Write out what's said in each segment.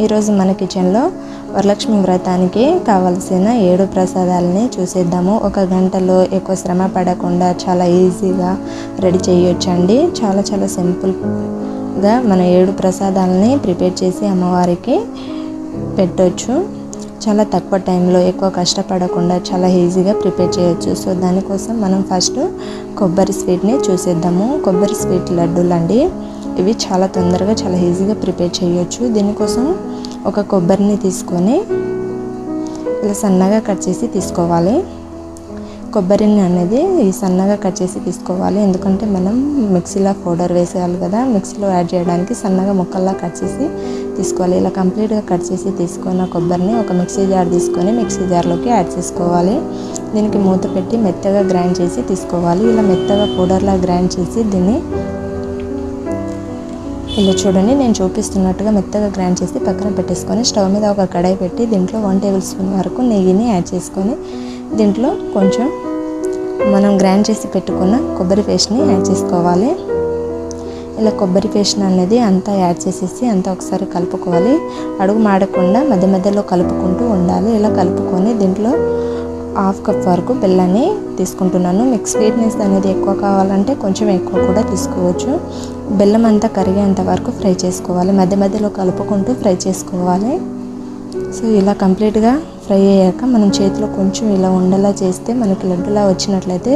ఈరోజు మన కిచెన్లో వరలక్ష్మి వ్రతానికి కావలసిన ఏడు ప్రసాదాలని చూసేద్దాము. ఒక గంటలో ఎక్కువ శ్రమ పడకుండా చాలా ఈజీగా రెడీ చేయొచ్చండి. చాలా చాలా సింపుల్గా మన ఏడు ప్రసాదాలని ప్రిపేర్ చేసి అమ్మవారికి పెట్టొచ్చు. చాలా తక్కువ టైంలో ఎక్కువ కష్టపడకుండా చాలా ఈజీగా ప్రిపేర్ చేయొచ్చు. సో దానికోసం మనం ఫస్ట్ కొబ్బరి స్వీట్ని చూసేద్దాము. కొబ్బరి స్వీట్ లడ్డూలు అండి ఇవి చాలా తొందరగా చాలా ఈజీగా ప్రిపేర్ చేయొచ్చు. దీనికోసం ఒక కొబ్బరిని తీసుకొని ఇలా సన్నగా కట్ చేసి తీసుకోవాలి. కొబ్బరిని అనేది సన్నగా కట్ చేసి తీసుకోవాలి. ఎందుకంటే మనం మిక్సీలో పౌడర్ వేసేయాలి కదా మిక్సీలో యాడ్ చేయడానికి సన్నగా ముక్కల్లా కట్ చేసి తీసుకోవాలి. ఇలా కంప్లీట్గా కట్ చేసి తీసుకున్న కొబ్బరిని ఒక మిక్సీ జార్ తీసుకొని మిక్సీ జార్లోకి యాడ్ చేసుకోవాలి. దీనికి మూత పెట్టి మెత్తగా గ్రైండ్ చేసి తీసుకోవాలి. ఇలా మెత్తగా పౌడర్లా గ్రైండ్ చేసి దీన్ని ఇలా చూడండి నేను చూపిస్తున్నట్టుగా మెత్తగా గ్రైండ్ చేసి పక్కన పెట్టేసుకొని స్టవ్ మీద ఒక కడాయి పెట్టి దీంట్లో వన్ టేబుల్ స్పూన్ వరకు నెయ్యిని యాడ్ చేసుకొని దీంట్లో కొంచెం మనం గ్రైండ్ చేసి పెట్టుకున్న కొబ్బరి పేస్ట్ని యాడ్ చేసుకోవాలి. ఇలా కొబ్బరి పేస్ట్ అనేది అంతా యాడ్ చేసేసి అంతా ఒకసారి కలుపుకోవాలి. అడుగు మాడకుండా మధ్య మధ్యలో కలుపుకుంటూ ఉండాలి. ఇలా కలుపుకొని దీంట్లో హాఫ్ కప్ వరకు బెల్లాన్ని తీసుకుంటున్నాను. మీకు స్వీట్నెస్ అనేది ఎక్కువ కావాలంటే కొంచెం ఎక్కువ కూడా తీసుకోవచ్చు. బెల్లం అంతా కరిగేంత వరకు ఫ్రై చేసుకోవాలి. మధ్య మధ్యలో కలుపుకుంటూ ఫ్రై చేసుకోవాలి. సో ఇలా కంప్లీట్గా ఫ్రై అయ్యాక మనం చేతిలో కొంచెం ఇలా ఉండలా చేస్తే మనకి లడ్డులా వచ్చినట్లయితే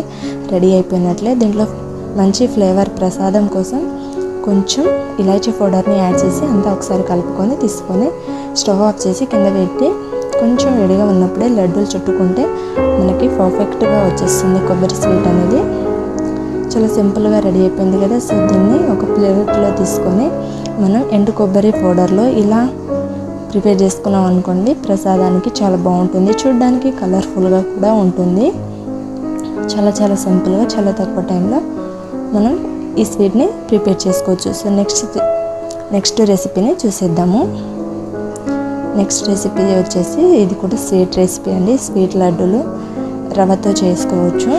రెడీ అయిపోయినట్లే. దీంట్లో మంచి ఫ్లేవర్ ప్రసాదం కోసం కొంచెం ఇలాచీ పౌడర్ని యాడ్ చేసి అంతా ఒకసారి కలుపుకొని తీసుకొని స్టవ్ ఆఫ్ చేసి కింద పెట్టి కొంచెం వేడిగా ఉన్నప్పుడే లడ్డూలు చుట్టుకుంటే మనకి పర్ఫెక్ట్గా వచ్చేస్తుంది కొబ్బరి స్వీట్ అనేది. చాలా సింపుల్గా రెడీ అయిపోయింది కదా సో దీన్ని ఒక ప్లేట్లో తీసుకొని మనం ఎండు కొబ్బరి పౌడర్లో ఇలా ప్రిపేర్ చేసుకున్నాం అనుకోండి ప్రసాదానికి చాలా బాగుంటుంది. చూడడానికి కలర్ఫుల్గా కూడా ఉంటుంది. చాలా చాలా సింపుల్గా చాలా తక్కువ టైంలో మనం ఈ స్వీట్ని ప్రిపేర్ చేసుకోవచ్చు. సో నెక్స్ట్ నెక్స్ట్ రెసిపీని చూసేద్దాము. నెక్స్ట్ రెసిపీ వచ్చేసి ఇది కూడా స్వీట్ రెసిపీ అండి. స్వీట్ లడ్డూలు రవ్వతో చేసుకోవచ్చు.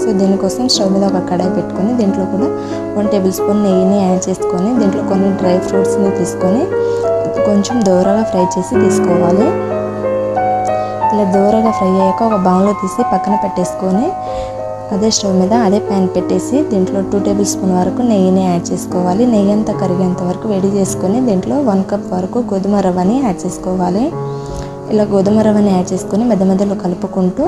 సో దీనికోసం స్టవ్ మీద ఒక కడాయి పెట్టుకొని దీంట్లో కూడా వన్ టేబుల్ స్పూన్ నెయ్యిని యాడ్ చేసుకొని దీంట్లో కొన్ని డ్రై ఫ్రూట్స్ని తీసుకొని కొంచెం దూరగా ఫ్రై చేసి తీసుకోవాలి. ఇలా దూరగా ఫ్రై అయ్యాక ఒక బౌన్లో తీసి పక్కన పెట్టేసుకొని అదే స్టవ్ మీద అదే ప్యాన్ పెట్టేసి దీంట్లో టూ టేబుల్ స్పూన్ వరకు నెయ్యిని యాడ్ చేసుకోవాలి. నెయ్యి అంతా కరిగేంత వరకు వేడి చేసుకొని దీంట్లో వన్ కప్ వరకు గోధుమ రవ్వని యాడ్ చేసుకోవాలి. ఇలా గోధుమ రవ్వని యాడ్ చేసుకొని మధ్య మధ్యలో కలుపుకుంటూ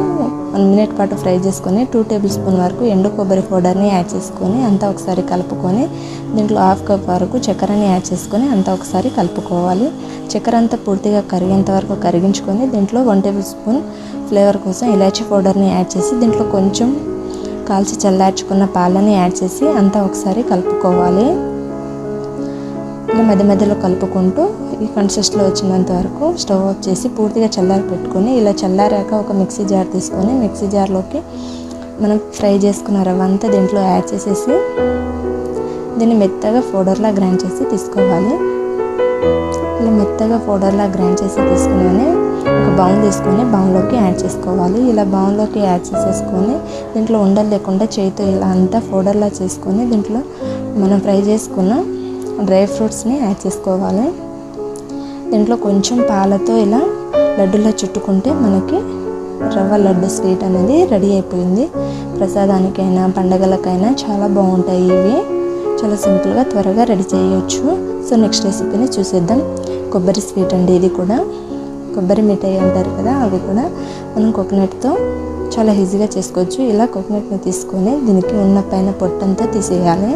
వన్ మినిట్ పాటు ఫ్రై చేసుకొని టూ టేబుల్ స్పూన్ వరకు ఎండు కొబ్బరి పౌడర్ని యాడ్ చేసుకొని అంతా ఒకసారి కలుపుకొని దీంట్లో హాఫ్ కప్ వరకు చక్కెరని యాడ్ చేసుకొని అంతా ఒకసారి కలుపుకోవాలి. చక్కెర అంతా పూర్తిగా కరిగేంత వరకు కరిగించుకొని దీంట్లో వన్ టేబుల్ స్పూన్ ఫ్లేవర్ కోసం ఇలాచీ పౌడర్ని యాడ్ చేసి దీంట్లో కొంచెం కాల్చి చల్లార్చుకున్న పాలని యాడ్ చేసి అంతా ఒకసారి కలుపుకోవాలి. ఇలా మధ్య మధ్యలో కలుపుకుంటూ ఈ కన్సిస్ట్లో వచ్చినంత వరకు స్టవ్ ఆఫ్ చేసి పూర్తిగా చల్లారి పెట్టుకొని ఇలా చల్లారాక ఒక మిక్సీ జార్ తీసుకొని మిక్సీ జార్లోకి మనం ఫ్రై చేసుకున్న రవ్వ అంతా దీంట్లో యాడ్ చేసేసి దీన్ని మెత్తగా పౌడర్లా గ్రైండ్ చేసి తీసుకోవాలి. ఇలా మెత్తగా పౌడర్లా గ్రైండ్ చేసి తీసుకుని బౌల్ తీసుకొని బౌన్లోకి యాడ్ చేసుకోవాలి. ఇలా బౌల్లోకి యాడ్ చేసేసుకొని దీంట్లో ఉండలు లేకుండా చేతితో ఇలా అంతా పౌడర్లా చేసుకొని దీంట్లో మనం ఫ్రై చేసుకున్న డ్రై ఫ్రూట్స్ని యాడ్ చేసుకోవాలి. దీంట్లో కొంచెం పాలతో ఇలా లడ్డులా చుట్టుకుంటే మనకి రవ్వ లడ్డు స్వీట్ అనేది రెడీ అయిపోయింది. ప్రసాదానికైనా పండగలకైనా చాలా బాగుంటాయి ఇవి. చాలా సింపుల్గా త్వరగా రెడీ చేయవచ్చు సో నెక్స్ట్ రెసిపీని చూసేద్దాం. కొబ్బరి స్వీట్ అండి ఇది కూడా. కొబ్బరి మిఠాయి అంటారు కదా అవి కూడా మనం కోకోనట్తో చాలా ఈజీగా చేసుకోవచ్చు. ఇలా కోకోనట్ని తీసుకొని దీనికి ఉన్న పైన పొట్టంతా తీసేయాలి.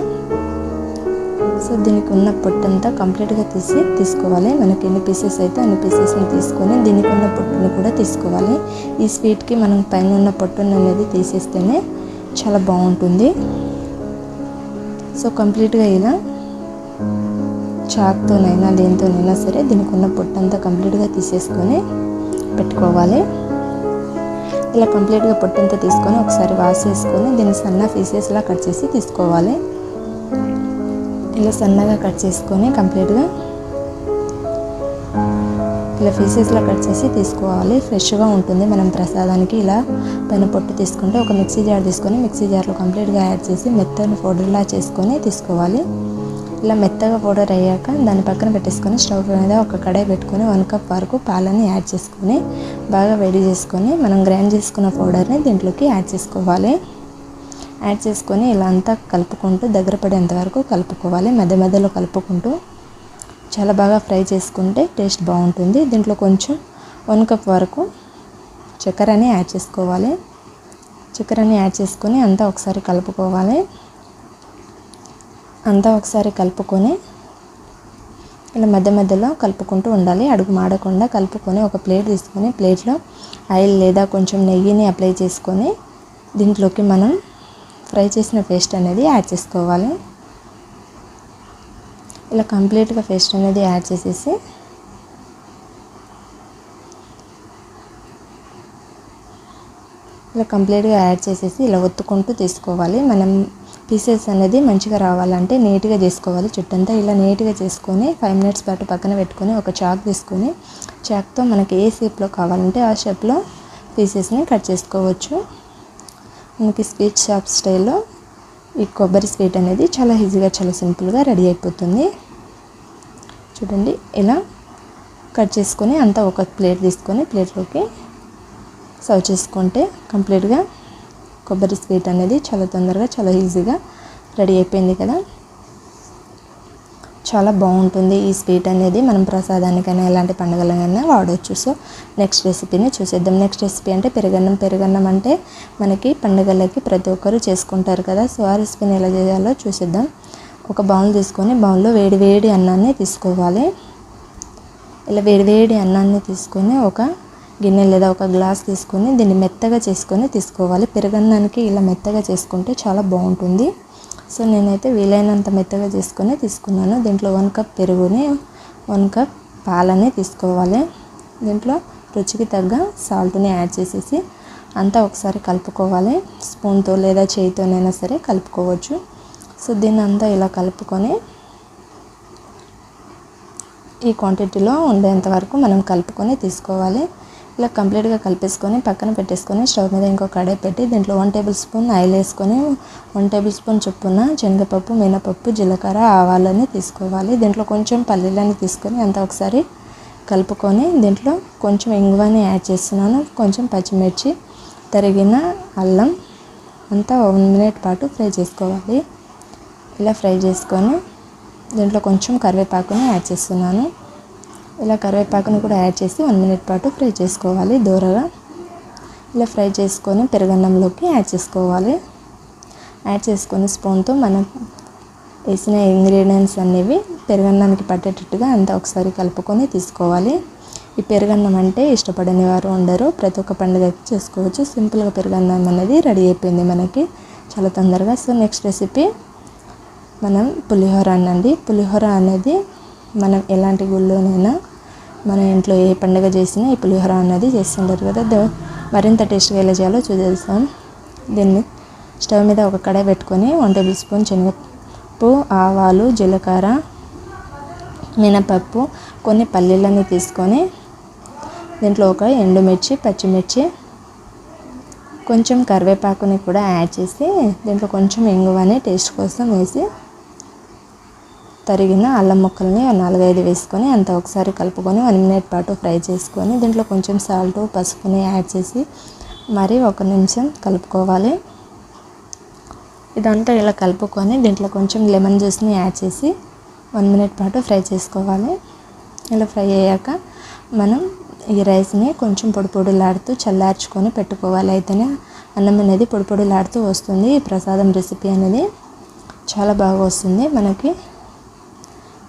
సో దీనికి ఉన్న పొట్టంతా కంప్లీట్గా తీసి తీసుకోవాలి. మనకి ఎన్ని పీసెస్ అయితే అన్ని పీసెస్ని తీసుకొని దీనికి ఉన్న పొట్టును కూడా తీసుకోవాలి. ఈ స్వీట్కి మనం పైన ఉన్న పొట్టును అనేది తీసేస్తేనే చాలా బాగుంటుంది. సో కంప్లీట్గా ఇలా చాక్తోనైనా దేనితోనైనా సరే దీనికి ఉన్న పొట్టంతా కంప్లీట్గా తీసేసుకొని పెట్టుకోవాలి. ఇలా కంప్లీట్గా పొట్టంతా తీసుకొని ఒకసారి వాష్ చేసుకొని దీన్ని సన్న పీసెస్లా కట్ చేసి తీసుకోవాలి. ఇలా సన్నగా కట్ చేసుకొని కంప్లీట్గా ఇలా పీసెస్లా కట్ చేసి తీసుకోవాలి. ఫ్రెష్గా ఉంటుంది మనం ప్రసాదానికి. ఇలా పైన పొట్టు తీసుకుంటే ఒక మిక్సీ జార్ తీసుకొని మిక్సీ జార్లో కంప్లీట్గా యాడ్ చేసి మెత్తని పౌడర్లా చేసుకొని తీసుకోవాలి. ఇలా మెత్తగా పౌడర్ అయ్యాక దాని పక్కన పెట్టేసుకొని స్టవ్ మీద ఒక కడాయి పెట్టుకొని వన్ కప్ వరకు పాలని యాడ్ చేసుకొని బాగా వేడి చేసుకొని మనం గ్రైండ్ చేసుకున్న పౌడర్ని దీంట్లోకి యాడ్ చేసుకోవాలి. యాడ్ చేసుకొని ఇలా అంతా కలుపుకుంటూ దగ్గర పడేంత వరకు కలుపుకోవాలి. మధ్య మధ్యలో కలుపుకుంటూ చాలా బాగా ఫ్రై చేసుకుంటే టేస్ట్ బాగుంటుంది. దీంట్లో కొంచెం వన్ కప్ వరకు చక్కెరని యాడ్ చేసుకోవాలి. చక్కెరని యాడ్ చేసుకొని అంతా ఒకసారి కలుపుకోవాలి. అంతా ఒకసారి కలుపుకొని ఇలా మధ్య మధ్యలో కలుపుకుంటూ ఉండాలి. అడుగు మాడకుండా కలుపుకొని ఒక ప్లేట్ తీసుకొని ప్లేట్లో ఆయిల్ లేదా కొంచెం నెయ్యిని అప్లై చేసుకొని దీంట్లోకి మనం ఫ్రై చేసిన పేస్ట్ అనేది యాడ్ చేసుకోవాలి. ఇలా కంప్లీట్గా పేస్ట్ అనేది యాడ్ చేసేసి ఇలా కంప్లీట్గా యాడ్ చేసేసి ఇలా ఒత్తుకుంటూ తీసుకోవాలి. మనం పీసెస్ అనేది మంచిగా రావాలంటే నీట్గా చేసుకోవాలి. చుట్టంతా ఇలా నీట్గా చేసుకొని ఫైవ్ మినిట్స్ పాటు పక్కన పెట్టుకొని ఒక చాక్ తీసుకొని చాక్తో మనకి ఏ షేప్లో కావాలంటే ఆ షేప్లో పీసెస్ని కట్ చేసుకోవచ్చు. మనకి స్వీట్ షాప్ స్టైల్లో ఈ కొబ్బరి స్వీట్ అనేది చాలా ఈజీగా చాలా సింపుల్గా రెడీ అయిపోతుంది. చూడండి ఇలా కట్ చేసుకొని అంతా ఒక ప్లేట్ తీసుకొని ప్లేట్లోకి సర్వ్ చేసుకుంటే కంప్లీట్గా కొబ్బరి స్వీట్ అనేది చాలా తొందరగా చాలా ఈజీగా రెడీ అయిపోయింది కదా. చాలా బాగుంటుంది ఈ స్వీట్ అనేది. మనం ప్రసాదానికైనా ఎలాంటి పండుగలకైనా వాడవచ్చు సో నెక్స్ట్ రెసిపీని చూసేద్దాం. నెక్స్ట్ రెసిపీ అంటే పెరుగన్నం. పెరుగన్నం అంటే మనకి పండుగలకి ప్రతి ఒక్కరు చేసుకుంటారు కదా. సో ఆ రెసిపీని ఎలా చేయాలో చూసేద్దాం. ఒక బౌల్ తీసుకొని బౌల్లో వేడి వేడి అన్నాన్ని తీసుకోవాలి. ఇలా వేడి వేడి అన్నాన్ని తీసుకొని ఒక గిన్నె లేదా ఒక గ్లాస్ తీసుకొని దీన్ని మెత్తగా చేసుకొని తీసుకోవాలి. పెరుగన్నానికి ఇలా మెత్తగా చేసుకుంటే చాలా బాగుంటుంది. సో నేనైతే వీలైనంత మెత్తగా చేసుకొని తీసుకున్నాను. దీంట్లో వన్ కప్ పెరుగుని వన్ కప్ పాలని తీసుకోవాలి. దీంట్లో రుచికి తగ్గ సాల్ట్ని యాడ్ చేసేసి అంతా ఒకసారి కలుపుకోవాలి. స్పూన్తో లేదా చేయితోనైనా సరే కలుపుకోవచ్చు. సో దీన్ని అంతా ఇలా కలుపుకొని ఈ క్వాంటిటీలో ఉండేంత వరకు మనం కలుపుకొని తీసుకోవాలి. ఇలా కంప్లీట్గా కలిపేసుకొని పక్కన పెట్టేసుకొని స్టవ్ మీద ఇంకో కడాయి పెట్టి దీంట్లో వన్ టేబుల్ స్పూన్ ఆయిల్ వేసుకొని వన్ టేబుల్ స్పూన్ చొప్పున శనగపప్పు మినపప్పు జీలకర్ర ఆవాలని తీసుకోవాలి. దీంట్లో కొంచెం పల్లీలని తీసుకొని అంతా ఒకసారి కలుపుకొని దీంట్లో కొంచెం ఇంగువని యాడ్ చేస్తున్నాను. కొంచెం పచ్చిమిర్చి తరిగిన అల్లం అంతా వన్ మినిట్ పాటు ఫ్రై చేసుకోవాలి. ఇలా ఫ్రై చేసుకొని దీంట్లో కొంచెం కరివేపాకుని యాడ్ చేస్తున్నాను. ఇలా కరివేపాకుని కూడా యాడ్ చేసి వన్ మినిట్ పాటు ఫ్రై చేసుకోవాలి దూరగా. ఇలా ఫ్రై చేసుకొని పెరుగన్నంలోకి యాడ్ చేసుకోవాలి. యాడ్ చేసుకొని స్పూన్తో మనం వేసిన ఇంగ్రీడియంట్స్ అనేవి పెరుగన్నానికి పట్టేటట్టుగా అంతా ఒకసారి కలుపుకొని తీసుకోవాలి. ఈ పెరుగన్నం అంటే ఇష్టపడని వారు ఉండరు. ప్రతి ఒక్క పండుగకి చేసుకోవచ్చు. సింపుల్గా పెరుగన్నం అనేది రెడీ అయిపోయింది మనకి. చాలా తొందరగా. సో నెక్స్ట్ రెసిపీ మనం పులిహోర అనండి పులిహోర అనేది మనం ఎలాంటి గుళ్ళోనైనా మన ఇంట్లో ఏ పండుగ చేసినా ఈ పులిహోర అనేది చేస్తుంటారు కదా. మరింత టేస్ట్గా ఎలా చేయాలో చూసేస్తాం దీన్ని స్టవ్ మీద ఒక కడాయి పెట్టుకొని వన్ టేబుల్ స్పూన్ శనగపప్పు ఆవాలు జీలకర్ర మినపప్పు కొన్ని పల్లీలని తీసుకొని దీంట్లో ఒక ఎండుమిర్చి పచ్చిమిర్చి కొంచెం కరివేపాకుని కూడా యాడ్ చేసి దీంట్లో కొంచెం ఇంగువని టేస్ట్ కోసం వేసి తరిగిన అల్లం ముక్కల్ని నాలుగైదు వేసుకొని అంతా ఒకసారి కలుపుకొని వన్ మినిట్ పాటు ఫ్రై చేసుకొని దీంట్లో కొంచెం సాల్ట్ పసుపుని యాడ్ చేసి మరి ఒక నిమిషం కలుపుకోవాలి. ఇదంతా ఇలా కలుపుకొని దీంట్లో కొంచెం లెమన్ జ్యూస్ని యాడ్ చేసి వన్ మినిట్ పాటు ఫ్రై చేసుకోవాలి. ఇలా ఫ్రై అయ్యాక మనం ఈ రైస్ని కొంచెం పొడి పొడిలాడుతూ చల్లార్చుకొని పెట్టుకోవాలి. అయితేనే అన్నం అనేది పొడి పొడిలాడుతూ వస్తుంది. ఈ ప్రసాదం రెసిపీ అనేది చాలా బాగా వస్తుంది. మనకి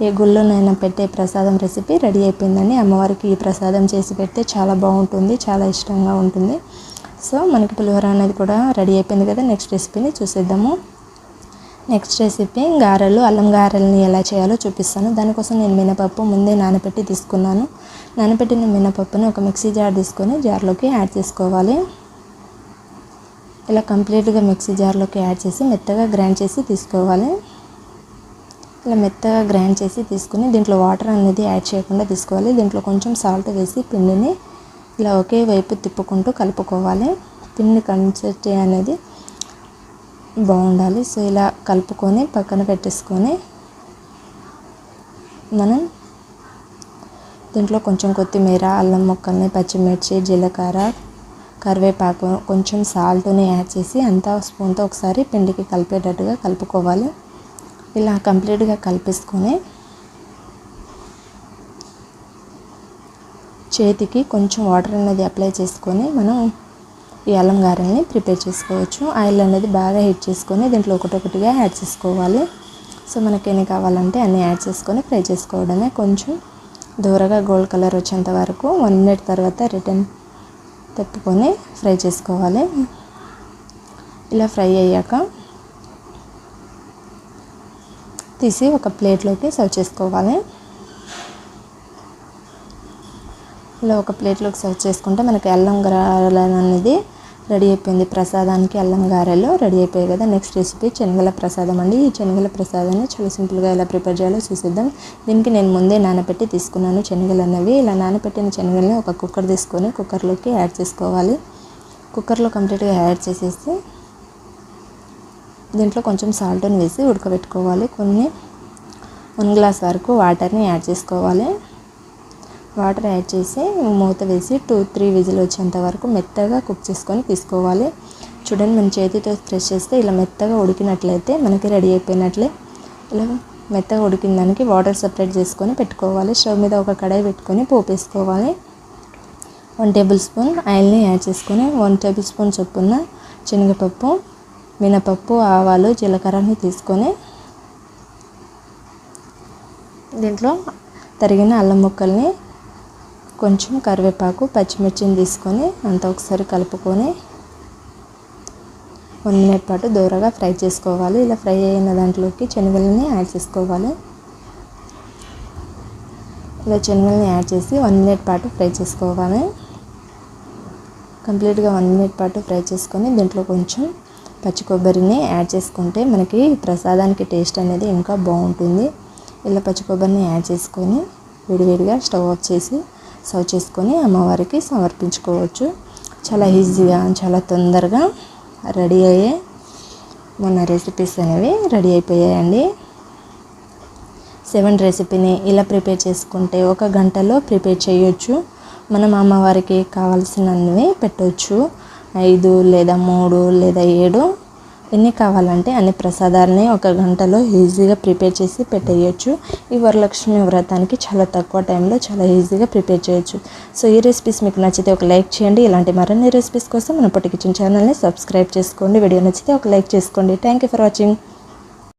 ఏ గుళ్ళోనైనా పెట్టే ప్రసాదం రెసిపీ రెడీ అయిపోయిందండి. అమ్మవారికి ఈ ప్రసాదం చేసి పెడితే చాలా బాగుంటుంది చాలా ఇష్టంగా ఉంటుంది. సో మనకి పులిహోర అనేది కూడా రెడీ అయిపోయింది కదా నెక్స్ట్ రెసిపీని చూసేద్దాము. నెక్స్ట్ రెసిపీ గారెలు అల్లం గారెలని ఎలా చేయాలో చూపిస్తాను. దానికోసం నేను మినపప్పు ముందే నానబెట్టి తీసుకున్నాను. నానబెట్టిన మినపప్పుని ఒక మిక్సీ జార్ తీసుకొని జార్లోకి యాడ్ చేసుకోవాలి. ఇలా కంప్లీట్గా మిక్సీ జార్లోకి యాడ్ చేసి మెత్తగా గ్రైండ్ చేసి తీసుకోవాలి. ఇలా మెత్తగా గ్రైండ్ చేసి తీసుకుని దీంట్లో వాటర్ అనేది యాడ్ చేయకుండా తీసుకోవాలి. దీంట్లో కొంచెం సాల్ట్ వేసి పిండిని ఇలా ఒకే వైపు తిప్పుకుంటూ కలుపుకోవాలి. పిండి కన్సిస్టెన్సీ అనేది బాగుండాలి. సో ఇలా కలుపుకొని పక్కన పెట్టేసుకొని మనం దీంట్లో కొంచెం కొత్తిమీర అల్లం ముక్కల్ని పచ్చిమిర్చి జీలకర్ర కరివేపాకు కొంచెం సాల్ట్ని యాడ్ చేసి అంతా స్పూన్తో ఒకసారి పిండికి కలిపేటట్టుగా కలుపుకోవాలి. ఇలా కంప్లీట్గా కలిపేసుకొని చేతికి కొంచెం వాటర్ అనేది అప్లై చేసుకొని మనం ఈ అల్లం గారెల్ని ప్రిపేర్ చేసుకోవచ్చు. ఆయిల్ అనేది బాగా హీట్ చేసుకొని దీంట్లో ఒకటొకటిగా యాడ్ చేసుకోవాలి. సో మనకి ఎన్ని కావాలంటే అన్నీ యాడ్ చేసుకొని ఫ్రై చేసుకోవడమే కొంచెం దూరగా గోల్డ్ కలర్ వచ్చేంత వరకు వన్ మినిట్ తర్వాత రిటర్న్ తిప్పుకొని ఫ్రై చేసుకోవాలి. ఇలా ఫ్రై అయ్యాక తీసి ఒక ప్లేట్లోకి సర్వ్ చేసుకోవాలి. ఇలా ఒక ప్లేట్లోకి సర్వ్ చేసుకుంటే మనకి అల్లం గారెలు అనేది రెడీ అయిపోయింది. ప్రసాదానికి అల్లం గారెలు రెడీ అయిపోయాయి కదా. నెక్స్ట్ రెసిపీ శనగల ప్రసాదం అండి. ఈ శనగల ప్రసాదాన్ని చాలా సింపుల్గా ఎలా ప్రిపేర్ చేయాలో చూసిద్దాం. దీనికి నేను ముందే నానబెట్టి తీసుకున్నాను శనగలు అనేవి. ఇలా నానబెట్టిన శనగల్ని ఒక కుక్కర్ తీసుకొని కుక్కర్లోకి యాడ్ చేసుకోవాలి. కుక్కర్లో కంప్లీట్గా యాడ్ చేసేసి దీంట్లో కొంచెం సాల్ట్ని వేసి ఉడకబెట్టుకోవాలి. కొన్ని వన్ గ్లాస్ వరకు వాటర్ని యాడ్ చేసుకోవాలి. వాటర్ యాడ్ చేసి మూత వేసి టూ త్రీ విజిల్ వచ్చేంత వరకు మెత్తగా కుక్ చేసుకొని తీసుకోవాలి. చూడండి మన చేతితో ప్రెస్ చేస్తే ఇలా మెత్తగా ఉడికినట్లయితే మనకి రెడీ అయిపోయినట్లే. ఇలా మెత్తగా ఉడికిన దానికి వాటర్ సపరేట్ చేసుకొని పెట్టుకోవాలి. స్టవ్ మీద ఒక కడాయి పెట్టుకొని పోపు వేసుకోవాలి వన్ టేబుల్ స్పూన్ ఆయిల్ని యాడ్ చేసుకొని వన్ టేబుల్ స్పూన్ చొప్పున శనగపప్పు మినపప్పు ఆవాలు జీలకర్రని తీసుకొని దీంట్లో తరిగిన అల్లం ముక్కల్ని కొంచెం కరివేపాకు పచ్చిమిర్చిని తీసుకొని అంతా ఒకసారి కలుపుకొని వన్ మినిట్ పాటు దూరగా ఫ్రై చేసుకోవాలి. ఇలా ఫ్రై అయిన దాంట్లోకి శనగలని యాడ్ చేసుకోవాలి. ఇలా శనగల్ని యాడ్ చేసి వన్ మినిట్ పాటు ఫ్రై చేసుకోవాలి. కంప్లీట్గా వన్ మినిట్ పాటు ఫ్రై చేసుకొని దీంట్లో కొంచెం పచ్చి కొబ్బరిని యాడ్ చేసుకుంటే మనకి ప్రసాదానికి టేస్ట్ అనేది ఇంకా బాగుంటుంది. ఇలా పచ్చి కొబ్బరిని యాడ్ చేసుకొని విడివిడిగా స్టవ్ ఆఫ్ చేసి సర్వ్ చేసుకొని అమ్మవారికి సమర్పించుకోవచ్చు. చాలా ఈజీగా చాలా తొందరగా రెడీ అయ్యే మన రెసిపీస్ అనేవి రెడీ అయిపోయాయండి. సెవెన్ రెసిపీని ఇలా ప్రిపేర్ చేసుకుంటే ఒక గంటలో ప్రిపేర్ చేయొచ్చు. మనం అమ్మవారికి కావాల్సినవి పెట్టవచ్చు ఐదు లేదా మూడు లేదా ఏడు ఎన్ని కావాలంటే అన్ని ప్రసాదాలని ఒక గంటలో ఈజీగా ప్రిపేర్ చేసి పెట్టేయచ్చు. ఈ వరలక్ష్మి వ్రతానికి చాలా తక్కువ టైంలో చాలా ఈజీగా ప్రిపేర్ చేయొచ్చు. సో ఈ రెసిపీస్ మీకు నచ్చితే ఒక లైక్ చేయండి. ఇలాంటి మరిన్ని రెసిపీస్ కోసం మన పొట్టి కిచెన్ ఛానల్ని సబ్స్క్రైబ్ చేసుకోండి. వీడియో నచ్చితే ఒక లైక్ చేసుకోండి. Thank you for watching.